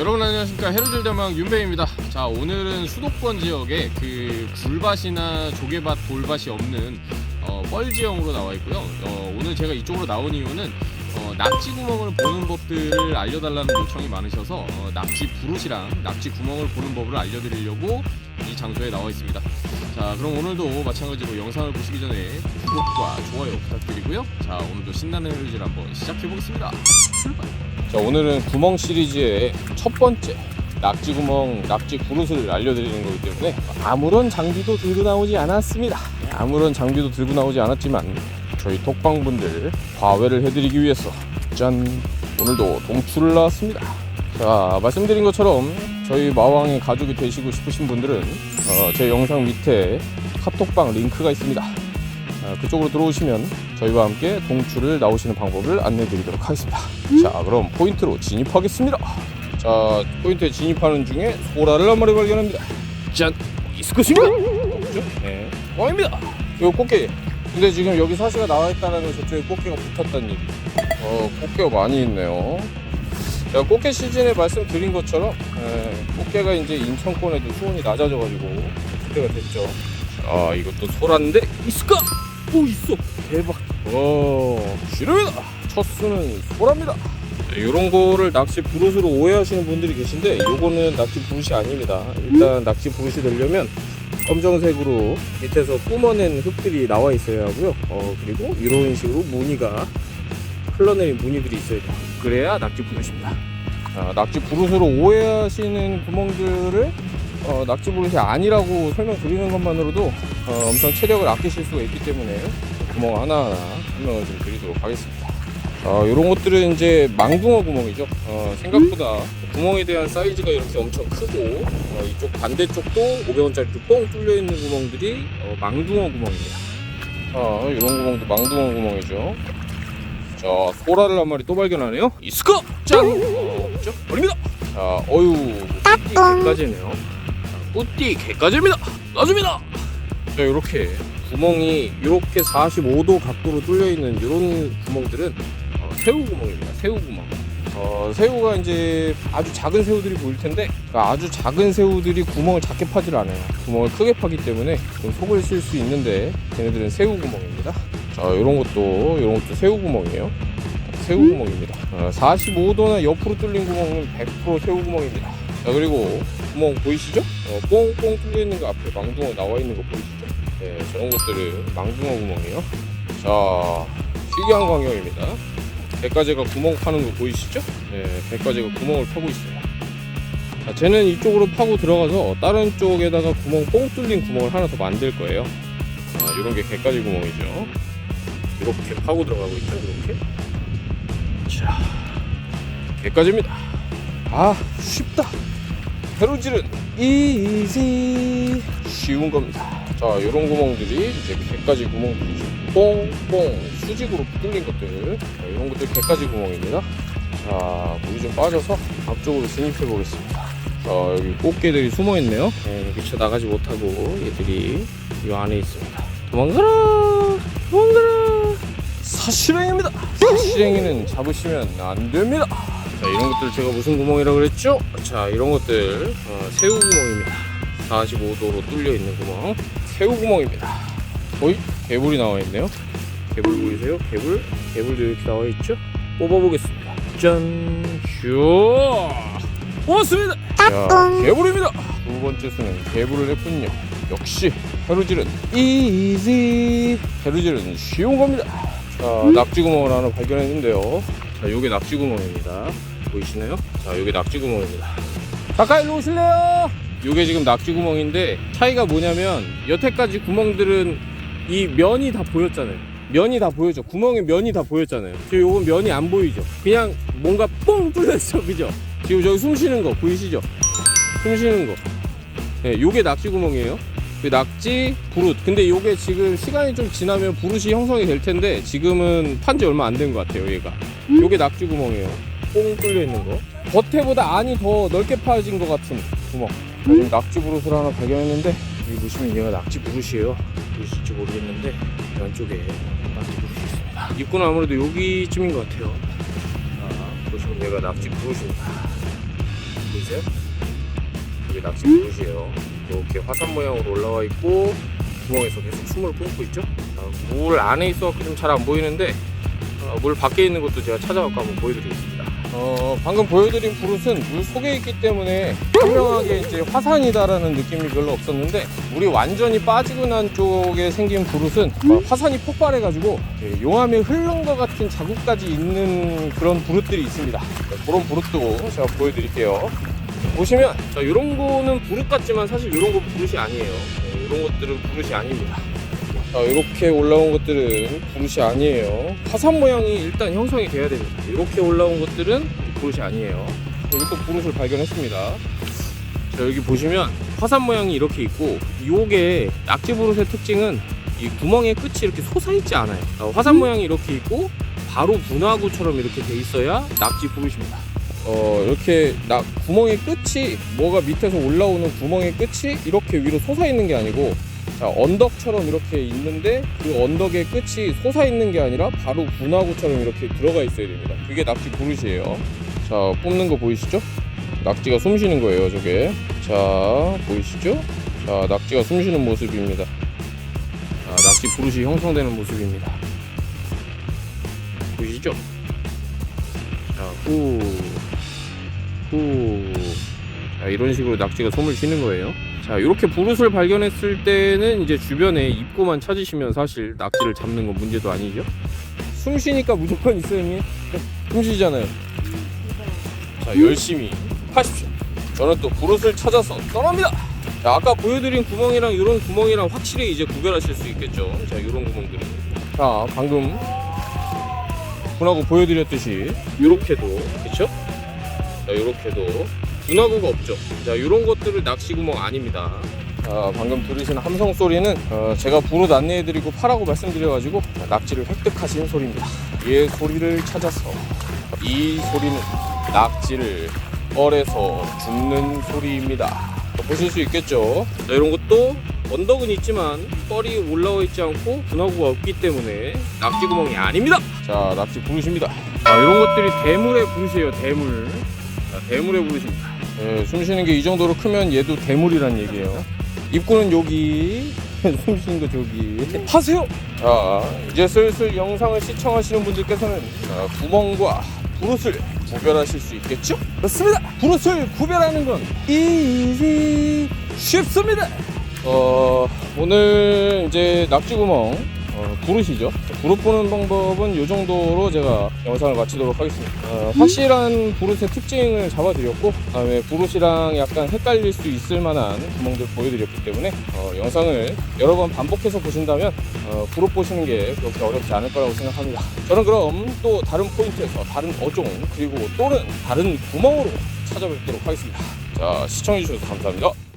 여러분 안녕하십니까. 해루질대망 윤배입니다. 자 오늘은 수도권 지역에 그 굴밭이나 조개밭 돌밭이 없는 어, 뻘 지형으로 나와 있고요. 어, 오늘 제가 이쪽으로 나온 이유는 어, 낙지 구멍을 보는 법들을 알려달라는 요청이 많으셔서 어, 낙지 부릇이랑 낙지 구멍을 보는 법을 알려드리려고 이 장소에 나와 있습니다. 자 그럼 오늘도 마찬가지로 영상을 보시기 전에 구독과 좋아요 부탁드리고요. 자 오늘도 신나는 해루질 한번 시작해 보겠습니다. 출발! 자 오늘은 구멍 시리즈의 첫 번째 낙지 구멍 낙지 부릇을 알려드리는 거기 때문에 아무런 장비도 들고 나오지 않았습니다. 아무런 장비도 들고 나오지 않았지만 저희 톡방분들 과외를 해드리기 위해서 짠! 오늘도 동출을 나왔습니다. 자 말씀드린 것처럼 저희 마왕의 가족이 되시고 싶으신 분들은 어, 제 영상 밑에 카톡방 링크가 있습니다 아, 그쪽으로 들어오시면 저희와 함께 동출을 나오시는 방법을 안내 드리도록 하겠습니다. 자, 그럼 포인트로 진입하겠습니다. 자, 포인트에 진입하는 중에 소라를 한 마리 발견합니다. 짠! 이스컷인가? 없죠? 네. 꽝입니다. 이거 꽃게. 근데 지금 여기 사시가 나와 있다는 건 저쪽에 꽃게가 붙었다는 얘기. 어, 꽃게가 많이 있네요. 제가 꽃게 시즌에 말씀드린 것처럼 에, 꽃게가 이제 인천권에도 수온이 낮아져가지고 그때가 됐죠. 아 이것도 소란데 있을까? 오 있어. 대박. 와 싫어요 첫 수는 소랍니다. 이런 거를 낚시 부릇으로 오해하시는 분들이 계신데 요거는 낚시 부릇이 아닙니다. 일단 낚시 부릇이 되려면 검정색으로 밑에서 뿜어낸 흙들이 나와 있어야 하고요. 어 그리고 이런 식으로 무늬가 흘러내린 무늬들이 있어야 돼요 그래야 낙지 부릇입니다 아, 낙지 부릇으로 오해하시는 구멍들을 어, 낙지 부릇이 아니라고 설명드리는 것만으로도 어, 엄청 체력을 아끼실 수가 있기 때문에 구멍 하나하나 설명을 좀 드리도록 하겠습니다. 어, 이런 것들은 이제 망둥어 구멍이죠. 어, 생각보다 구멍에 대한 사이즈가 이렇게 엄청 크고 어, 이쪽 반대쪽도 500원짜리도 뻥 뚫려 있는 구멍들이 어, 망둥어 구멍입니다. 어, 이런 구멍도 망둥어 구멍이죠. 자, 소라를 한 마리 또 발견하네요. 짱! 어, 없죠? 버립니다. 자, 어유, 뿌띠 개까지네요. 자, 뿌띠 개까지입니다. 놔줍니다. 자, 이렇게 구멍이 이렇게 45도 각도로 뚫려 있는 이런 구멍들은 어, 새우 구멍입니다. 새우 구멍. 어, 새우가 이제 아주 작은 새우들이 보일 텐데 그러니까 아주 작은 새우들이 구멍을 작게 파질 않아요. 구멍을 크게 파기 때문에 좀 속을 쓸 수 있는데 걔네들은 새우 구멍입니다. 자, 이런 것도 이런 것도 새우 구멍이에요. 새우 구멍입니다. 어, 45도나 옆으로 뚫린 구멍은 100% 새우 구멍입니다. 자, 그리고 구멍 보이시죠? 어, 뽕뽕 뚫려 있는 거 앞에 망둥어 나와 있는 거 보이시죠? 네, 저런 것들은 망둥어 구멍이에요. 자, 희귀한 광경입니다. 백가재가 구멍 파는 거 보이시죠? 네, 백가재가 구멍을 파고 있어요. 자, 쟤는 이쪽으로 파고 들어가서 다른 쪽에다가 구멍 뽕 뚫린 구멍을 하나 더 만들 거예요. 아, 이런 게 개까지 구멍이죠. 이렇게 파고 들어가고 있죠, 이렇게. 자, 개까지입니다. 아, 쉽다. 페루질은 이지 쉬운 겁니다. 자, 이런 구멍들이 이제 개까지 구멍들이죠. 뽕뽕 수직으로 뚫린 것들 자, 이런 것들 개까지 구멍입니다. 자, 물이 좀 빠져서 앞쪽으로 진입해 보겠습니다. 자, 여기 꽃게들이 숨어 있네요. 네, 미쳐 나가지 못하고 얘들이 이 안에 있습니다. 도망가라, 도망가라. 사실행입니다. 사실행이는 잡으시면 안 됩니다. 자, 이런 것들 제가 무슨 구멍이라고 그랬죠? 자, 이런 것들 어, 새우 구멍입니다. 45도로 뚫려 있는 구멍, 새우 구멍입니다. 어이, 개불이 나와 있네요. 개불 보이세요? 개불, 개불도 이렇게 나와 있죠? 뽑아보겠습니다. 짠, 슈, 뽑았습니다. 자, 개불입니다. 두 번째 수는 개불을 했군요. 역시 페루질은 이지. 페루질은 쉬운 겁니다. 자, 낙지 구멍을 하나 발견했는데요. 자, 요게 낙지 구멍입니다. 보이시나요? 자, 요게 낙지 구멍입니다. 가까이 일로 오실래요? 요게 지금 낙지 구멍인데 차이가 뭐냐면 여태까지 구멍들은 이 면이 다 보였잖아요. 면이 다 보였죠. 구멍에 면이 다 보였잖아요. 지금 요건 면이 안 보이죠. 그냥 뭔가 뻥 뚫렸죠. 그죠? 지금 저기 숨 쉬는 거 보이시죠? 숨 쉬는 거. 네, 요게 낙지 구멍이에요. 그 낙지 부릇. 근데 요게 지금 시간이 좀 지나면 부릇이 형성이 될 텐데 지금은 판 지 얼마 안 된 것 같아요. 얘가. 요게 낙지 구멍이에요. 뽕 뚫려 있는 거. 겉에보다 안이 더 넓게 파진 것 같은 구멍. 지금 낙지 부릇을 하나 발견했는데 여기 보시면 얘가 낙지 부릇이에요. 보이실지 모르겠는데 왼쪽에 낙지 부릇이 있습니다. 입구는 아무래도 여기쯤인 것 같아요. 자, 보시면 얘가 낙지 부릇입니다. 보이세요? 이게 낚시 그릇이에요. 이렇게 화산 모양으로 올라와 있고 구멍에서 계속 숨을 뿜고 있죠. 어, 물 안에 있어서 좀잘 안 보이는데 어, 물 밖에 있는 것도 제가 찾아갖고 한번 보여드리겠습니다. 어, 방금 보여드린 부릇은 물 속에 있기 때문에 분명하게 이제 화산이다라는 느낌이 별로 없었는데 물이 완전히 빠지고 난 쪽에 생긴 부릇은 어, 화산이 폭발해가지고 예, 용암에 흐른 것 같은 자국까지 있는 그런 부릇들이 있습니다. 네, 그런 부릇도 제가 보여드릴게요. 보시면 자, 이런 거는 부릇 같지만 사실 이런 거 부릇이 아니에요. 네, 이런 것들은 부릇이 아닙니다. 자, 이렇게 올라온 것들은 부릇이 아니에요. 화산 모양이 일단 형성이 돼야 됩니다. 이렇게 올라온 것들은 부릇이 아니에요. 여기 또 부릇을 발견했습니다. 자, 여기 보시면 화산 모양이 이렇게 있고 요게 낙지 부릇의 특징은 이 구멍의 끝이 이렇게 솟아있지 않아요. 어, 화산 모양이 이렇게 있고 바로 분화구처럼 이렇게 돼 있어야 낙지 부릇입니다. 어 이렇게 나 구멍의 끝이 뭐가 밑에서 올라오는 구멍의 끝이 이렇게 위로 솟아 있는 게 아니고 자, 언덕처럼 이렇게 있는데 그 언덕의 끝이 솟아 있는 게 아니라 바로 분화구처럼 이렇게 들어가 있어야 됩니다. 그게 낙지 부릇이에요. 자, 뽑는 거 보이시죠? 낙지가 숨 쉬는 거예요, 저게. 자, 보이시죠? 자, 낙지가 숨 쉬는 모습입니다. 자, 낙지 부릇이 형성되는 모습입니다. 보이시죠? 자, 후, 후. 자, 이런 식으로 낙지가 숨을 쉬는 거예요. 자, 이렇게 부릇을 발견했을 때는 이제 주변에 입구만 찾으시면 사실 낙지를 잡는 건 문제도 아니죠. 숨 쉬니까 무조건 있어요, 형님. 숨 쉬잖아요. 자, 열심히 하십시오. 저는 또 부릇을 찾아서 떠납니다. 자, 아까 보여드린 구멍이랑 이런 구멍이랑 확실히 이제 구별하실 수 있겠죠. 자, 이런 구멍들이. 자, 방금 분하고 보여드렸듯이 이렇게도 그쵸? 자, 이렇게도 분화구가 없죠. 자, 이런 것들을 낚시 구멍 아닙니다. 자, 방금 들으신 함성 소리는 어, 제가 부릇 안내해드리고 파라고 말씀드려가지고 낙지를 획득하신 소리입니다. 이 소리를 찾아서 이 소리는 낙지를 뻘에서 죽는 소리입니다. 보실 수 있겠죠? 자, 이런 것도 언덕은 있지만 뻘이 올라와 있지 않고 분화구가 없기 때문에 낙지 구멍이 아닙니다. 자, 낙지 부르십니다. 자, 이런 것들이 대물의 부르시에요. 대물. 자, 대물의 부르십니다. 예, 숨 쉬는 게 이 정도로 크면 얘도 대물이란 얘기예요. 입구는 여기, 숨 쉬는 거 저기. 하세요. 자, 이제 슬슬 영상을 시청하시는 분들께서는 자, 구멍과 부릇을 구별하실 수 있겠죠? 그렇습니다. 부릇을 구별하는 건 이지 쉽습니다. 어, 오늘 이제 낙지구멍 어, 부르시죠. 부르 보는 방법은 이 정도로 제가 영상을 마치도록 하겠습니다. 어, 확실한 부르의 특징을 잡아드렸고, 그다음에 부르시랑 약간 헷갈릴 수 있을 만한 구멍들 보여드렸기 때문에 어, 영상을 여러 번 반복해서 보신다면 어, 부르 보시는 게 그렇게 어렵지 않을 거라고 생각합니다. 저는 그럼 또 다른 포인트에서 다른 어종 그리고 또는 다른 구멍으로 찾아뵙도록 하겠습니다. 자 시청해주셔서 감사합니다.